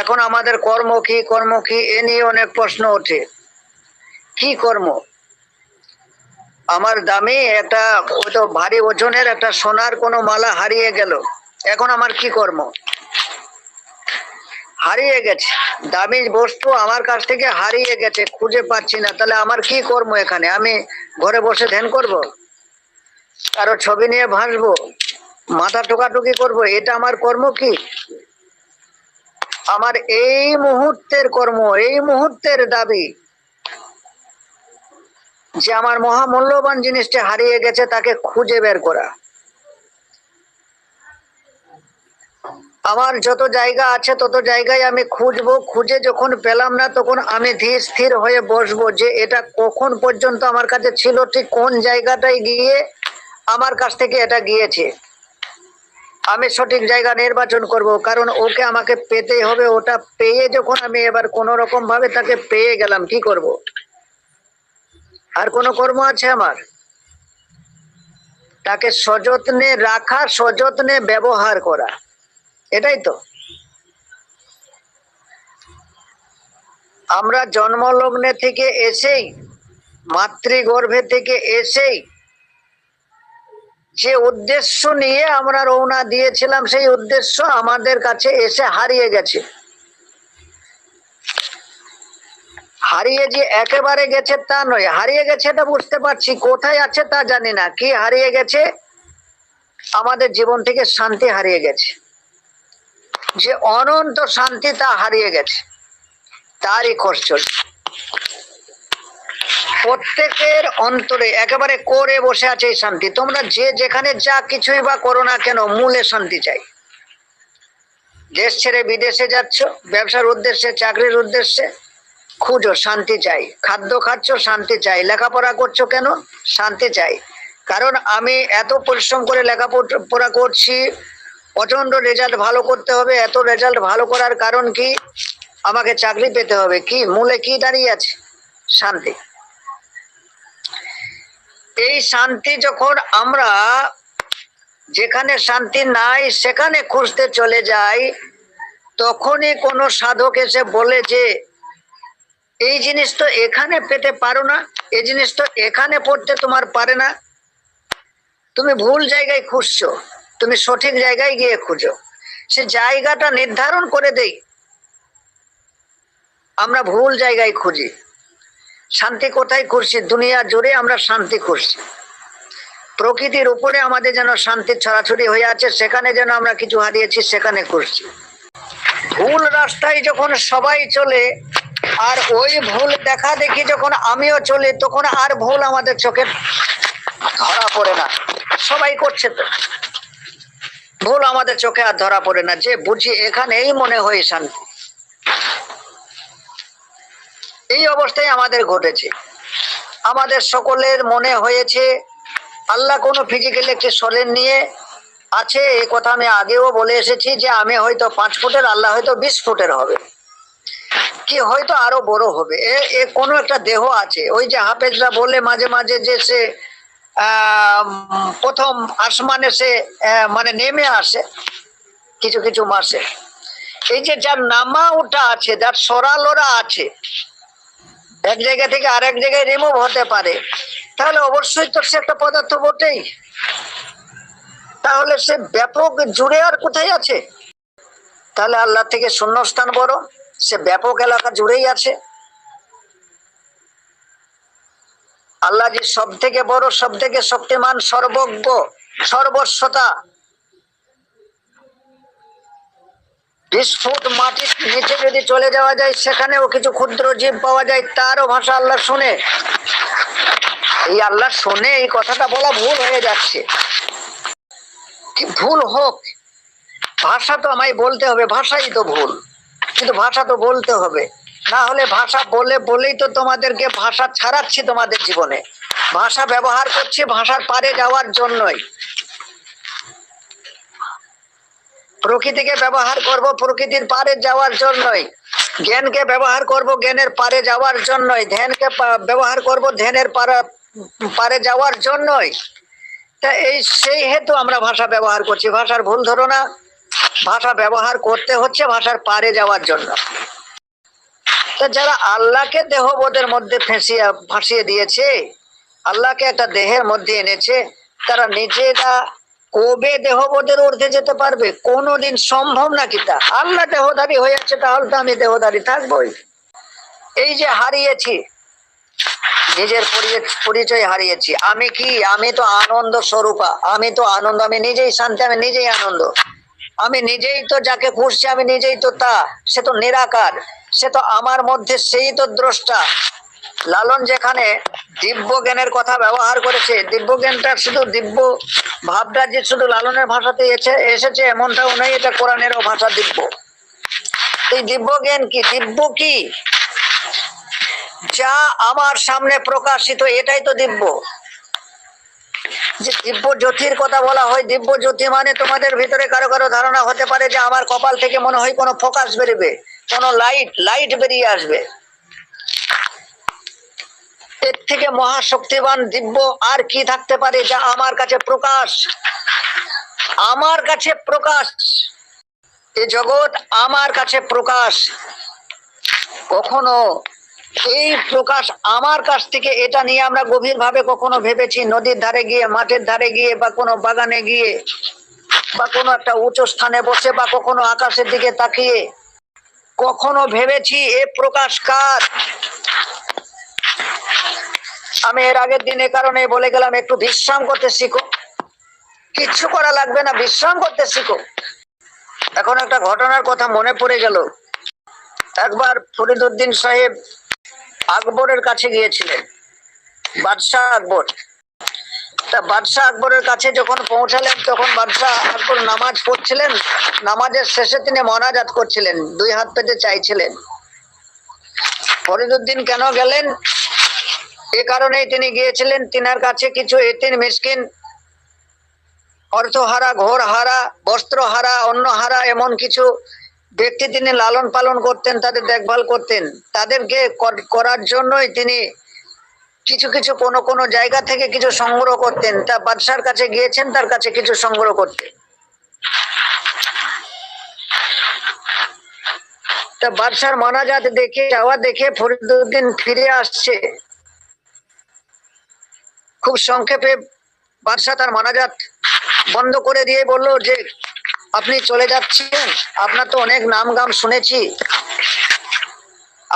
এখন আমাদের কর্ম কি কর্ম কি, এ নিয়ে অনেক প্রশ্ন ওঠে। কি কর্ম? আমার দামি একটা ওই তো ভারী ওজনের একটা সোনার কোনো মালা হারিয়ে গেল। এখন আমার কি কর্ম? হারিয়ে গেছে। দামি বস্তু আমার কাছ থেকে হারিয়ে গেছে, খুঁজে পাচ্ছি না। তাহলে আমার কি কর্ম এখানে? আমি ঘরে বসে ধ্যান করব? কারও ছবি নিয়ে ভাসবো? মাথা টোকাটুকি করব? এটা আমার কর্ম কি? আমার এই মুহূর্তের কর্ম, এই মুহূর্তের দাবি যে আমার মহামূল্যবান জিনিসটি হারিয়ে গেছে, তাকে খুঁজে বের করা। আমার যত জায়গা আছে, তত জায়গায় আমি খুঁজবো। খুঁজে যখন পেলাম না, তখন আমি ধীর স্থির হয়ে বসবো যে এটা কখন পর্যন্ত আমার কাছে ছিল, ঠিক কোন জায়গাটায় গিয়ে আমার কাছ থেকে এটা গিয়েছে। আমি সঠিক জায়গা নির্বাচন করব, কারণ ওকে আমাকে পেতেই হবে, ওটা পেয়ে যখন আমি এবার কোন রকম ভাবে তাকে পেয়ে গেলাম, কি করব? আর কোন কর্ম আছে আমার? তাকে সযত্নে রাখা, সযত্নে ব্যবহার করা, এটাই তো। আমরা জন্মলগ্নে থেকে এসেই, মাতৃগর্ভে থেকে এসেই যে উদ্দেশ্য নিয়ে আমরা রওনা দিয়েছিলাম, সেই উদ্দেশ্য আমাদের কাছে এসে হারিয়ে গেছে। হারিয়ে যে একেবারে গেছে তা নয়। হারিয়ে গেছে এটা বুঝতে পারছি, কোথায় আছে তা জানি না। কি হারিয়ে গেছে? আমাদের জীবন থেকে শান্তি হারিয়ে গেছে। যে অনন্ত শান্তি তা হারিয়ে গেছে। তারই খরচ চলছে প্রত্যেকের অন্তরে একেবারে করে বসে আছে এই শান্তি। তোমরা যে যেখানে যা কিছুই বা করো না কেন, মূলে শান্তি চাই। দেশ ছেড়ে বিদেশে যাচ্ছ, ব্যবসার উদ্দেশ্যে, চাকরির উদ্দেশ্যে, খুঁজো, শান্তি চাই। খাদ্য খাচ্ছ, শান্তি চাই। লেখাপড়া করছ কেন? শান্তি চাই। কারণ আমি এত পরিশ্রম করে লেখাপড়া করছি প্রচণ্ড রেজাল্ট ভালো করতে হবে। এত রেজাল্ট ভালো করার কারণ কি? আমাকে চাকরি পেতে হবে। কি? মূলে কি দাঁড়িয়ে আছে? শান্তি। এই শান্তি যখন আমরা যেখানে শান্তি নাই, সেখানে খুঁজতে চলে যাই, তখনই কোনো সাধক এসে বলে যে, এই জিনিস তো এখানে পেতে পারো না এই জিনিস তো এখানে পড়তে তোমার পারে না। তুমি ভুল জায়গায় খুঁজছো, তুমি সঠিক জায়গায় গিয়ে খুঁজো। সে জায়গাটা নির্ধারণ করে দেই। আমরা ভুল জায়গায় খুঁজি। শান্তি কোথায় খুঁজছি দুনিয়া জুড়ে আমরা শান্তি খুঁজছি প্রকৃতির উপরে আমাদের যেন শান্তির ছড়াছড়ি হয়ে আছে, সেখানে যেন আমরা কিছু হারিয়েছি, সেখানে খুঁজছি ভুল রাস্তায় যখন সবাই চলে, আর ওই ভুল দেখা দেখি যখন আমিও চলি, তখন আর ভুল আমাদের চোখে ধরা পড়ে না। সবাই করছে তো। ভুল আমাদের চোখে আর ধরা পড়ে না। যে বুঝি এখানেই মনে হয় শান্তি। এই অবস্থায় আমাদের ঘটেছে। আমাদের সকলের মনে হয়েছে, আল্লাহ কোনো ফিজিক্যাল একটি সলেন নিয়ে আছে এই কথা আমি আগেও বলে এসেছি যে আমি হয়তো পাঁচ ফুটের, আল্লাহ হয়তো বিশ ফুটের হবে। কি হয়তো আরও বড় হবে। এ এ কোনো একটা দেহ আছে। ওই যে হাফেজরা বলে মাঝে মাঝে যে সে প্রথম আসমানে সে মানে নেমে আসে, কিছু কিছু মাসে। এই যে যার নামা ওটা আছে, যার সরালোরা আছে এক জায়গা থেকে আরেক জায়গায় রিমুভ হতে পারে। তাহলে অবশ্যই তো সে একটা পদার্থ বটেই। তাহলে সে ব্যাপক জুড়ে আর কোথায় আছে? তাহলে আল্লাহ থেকে শূন্যস্থান বড়। সে ব্যাপক এলাকা জুড়েই আছে। আল্লাহ যে সব থেকে বড় সব থেকে শক্তিমান, সর্বজ্ঞ, সর্বস্বতা বিশ ফুট মাটির নিচে যদি চলে যাওয়া যায়, সেখানেও কিছু ক্ষুদ্র জীব পাওয়া যায়, তারও ভাষা আল্লাহ শুনে। এই আল্লাহ শুনে, এই কথাটা বলা ভুল হয়ে যাচ্ছে। ভুল হোক? ভাষা তো আমায় বলতে হবে, ভাষাই তো ভুল। কিন্তু ভাষা তো বলতে হবে। না হলে ভাষা বলে, বলেই তো তোমাদেরকে ভাষা ছাড়াচ্ছি তোমাদের জীবনে। ভাষা ব্যবহার করছি ভাষার পারে যাওয়ার জন্যই। প্রকৃতিকে ব্যবহার করব প্রকৃতির পারে যাওয়ার জন্যই। জ্ঞানকে ব্যবহার করব জ্ঞানের পারে যাওয়ার জন্যই। ধ্যানকে ব্যবহার করব ধ্যানের পারে যাওয়ার জন্যই। তা এই সেই হেতু আমরা ভাষা ব্যবহার করছি। ভাষার ভুল ধরো না ভাষা ব্যবহার করতে হচ্ছে ভাষার পারে যাওয়ার জন্য। তা যারা আল্লাহকে দেহবোধের মধ্যে ফেঁসিয়ে, ফাঁসিয়ে দিয়েছে, আল্লাহকে একটা দেহের মধ্যে এনেছে, তারা নিজেরা কবে দেহবোধের ঊর্ধ্বে যেতে পারবে? কোনোদিন সম্ভব নাকি তা? আল্লাহ দেহধারী হয়ে যাচ্ছে তাহলে তো আমি দেহধারী থাকবোই। এই যে হারিয়েছি, নিজের পরিচয় হারিয়েছি। আমি কি? আমি তো আনন্দ স্বরূপা। আমি তো আনন্দ, আমি নিজেই শান্তি, আমি নিজেই আনন্দ। আমি নিজেই তো যাকে খুঁজছি আমি নিজেই তো তা। সে তো নিরাকার। সে তো আমার মধ্যে সেই তো দ্রষ্টা। লালন যেখানে দিব্য জ্ঞানের কথা ব্যবহার করেছে, দিব্য জ্ঞানটা শুধু দিব্য ভাবটা যে শুধু লালনের ভাষাতে এসে এসেছে, এমনটাও নয়, এটা কোরআনেরও ভাষা দিব্য। এই দিব্য জ্ঞান কি? দিব্য কি? যা আমার সামনে প্রকাশিত, এটাই তো দিব্য। যে দিব্য জ্যোতির কথা বলা হয়, দিব্য জ্যোতি মানে তোমাদের ভিতরে কারও কারও ধারণা হতে পারে যে আমার কপাল থেকে মনে হয় কোনো ফোকাস বেরোবে, কোনো লাইট লাইট বেরিয়ে আসবে। এর থেকে মহাশক্তিবান দিব্য আর কি থাকতে পারে যা আমার কাছে প্রকাশ? আমার কাছে প্রকাশ। এ জগৎ আমার কাছে প্রকাশ। কখনো এই প্রকাশ আমার কাছ থেকে, এটা নিয়ে আমরা গভীর ভাবে কখনো ভেবেছি নদীর ধারে গিয়ে, মাঠের ধারে গিয়ে, বা কোনো বাগানে গিয়ে, বা কোনো একটা উঁচু স্থানে বসে, বা কখনো আকাশের দিকে তাকিয়ে, কখনো ভেবেছি এ প্রকাশ কার? আমি এর আগের দিন কারণে বলে গেলাম, একটু বিশ্রাম করতে শিখো। কিচ্ছু করা লাগবে না, বিশ্রাম করতে শিখো। এখন একটা ঘটনার কথা মনে পড়ে গেল। একবার ফরিদুদ্দিন সাহেব আকবরের কাছে গিয়েছিলেন, বাদশাহ আকবর। তা বাদশাহ আকবরের কাছে যখন পৌঁছালেন, তখন বাদশাহ আকবর নামাজ পড়ছিলেন। নামাজের শেষে তিনি মনাজাত করছিলেন, দুই হাত পেতে চাইছিলেন। ফরিদুদ্দিন কেন গেলেন? এ কারণেই তিনি গিয়েছিলেন, তিনার কাছে কিছু এতিন মিসকিন, অর্থহারা ঘোর হারা বস্ত্র হারা অন্য হারা এমন কিছু ব্যক্তি তিনি লালন পালন করতেন, তাদের দেখভাল করতেন। তাদেরকে কর- করার জন্যই তিনি কিছু কিছু কোনো কোনো জায়গা থেকে কিছু সংগ্রহ করতেন। তা বাদশার কাছে গিয়েছেন, তার কাছে কিছু সংগ্রহ করতে তা বাদশার মানাজাত দেখে, যাওয়া দেখে ফরিদুদ্দিন ফিরে আসছে। খুব সংক্ষেপে বাদশাহ তার মানাজাত বন্ধ করে দিয়ে বলল যে, আপনি চলে যাচ্ছেন, আপনার তো অনেক নাম গাম শুনেছি।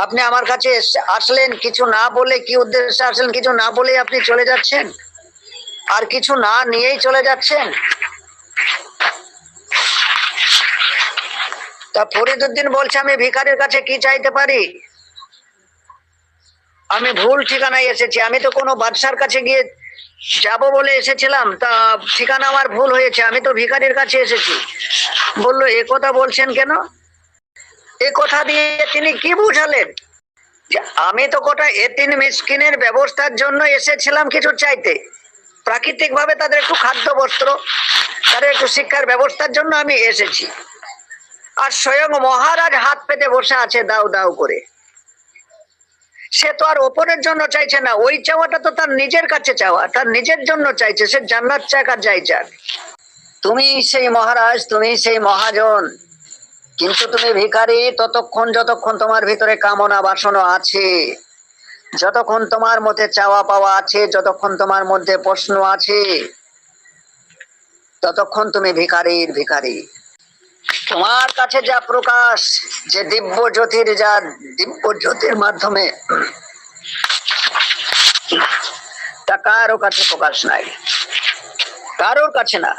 আপনি আমার কাছে আসলেন, কিছু না বলে কি উদ্দেশ্যে আসলেন, কিছু না বলে আপনি চলে যাচ্ছেন? আর কিছু না নিয়েই চলে যাচ্ছেন? তা ফরিদুদ্দিন বলছে, আমি ভিখারির কাছে কি চাইতে পারি? আমি ভুল ঠিকানায় এসেছি। আমি তো কোনো বাদশার কাছে গিয়ে যাব বলে এসেছিলাম। তা ঠিকানা আমার ভুল হয়েছে। আমি তো ভিখারির কাছে এসেছি। বলল, এ কথা বলছেন কেন? এ কথা দিয়ে তিনি কি বুঝালেন? যে আমি তো কোটা এতিন মিসকিনের ব্যবস্থার জন্য এসেছিলাম কিছু চাইতে। প্রাকৃতিক ভাবে তাদের একটু খাদ্য বস্ত্র, তাদের একটু শিক্ষার ব্যবস্থার জন্য আমি এসেছি। আর স্বয়ং মহারাজ হাত পেতে বসে আছে দাও দাও করে। সে তো আর ওপরের জন্য চাইছে না, ওই চাওয়াটা তো তার নিজের কাছে চাওয়া, তার নিজের জন্য চাইছে, সে জান্নাত চাক যাই চাক তুমি সেই মহারাজ, তুমি সেই মহাজন, কিন্তু তুমি ভিখারি, ততক্ষণ যতক্ষণ তোমার ভিতরে কামনা বাসনা আছে, যতক্ষণ তোমার মধ্যে চাওয়া পাওয়া আছে, যতক্ষণ তোমার মধ্যে প্রশ্ন আছে, ততক্ষণ তুমি ভিখারির ভিখারি। তোমার কাছে যা প্রকাশ, যে দিব্য জ্যোতির যা দিব্য জ্যোতির মাধ্যমে, তা কারও কাছে প্রকাশ নাই। কারোর কাছে না।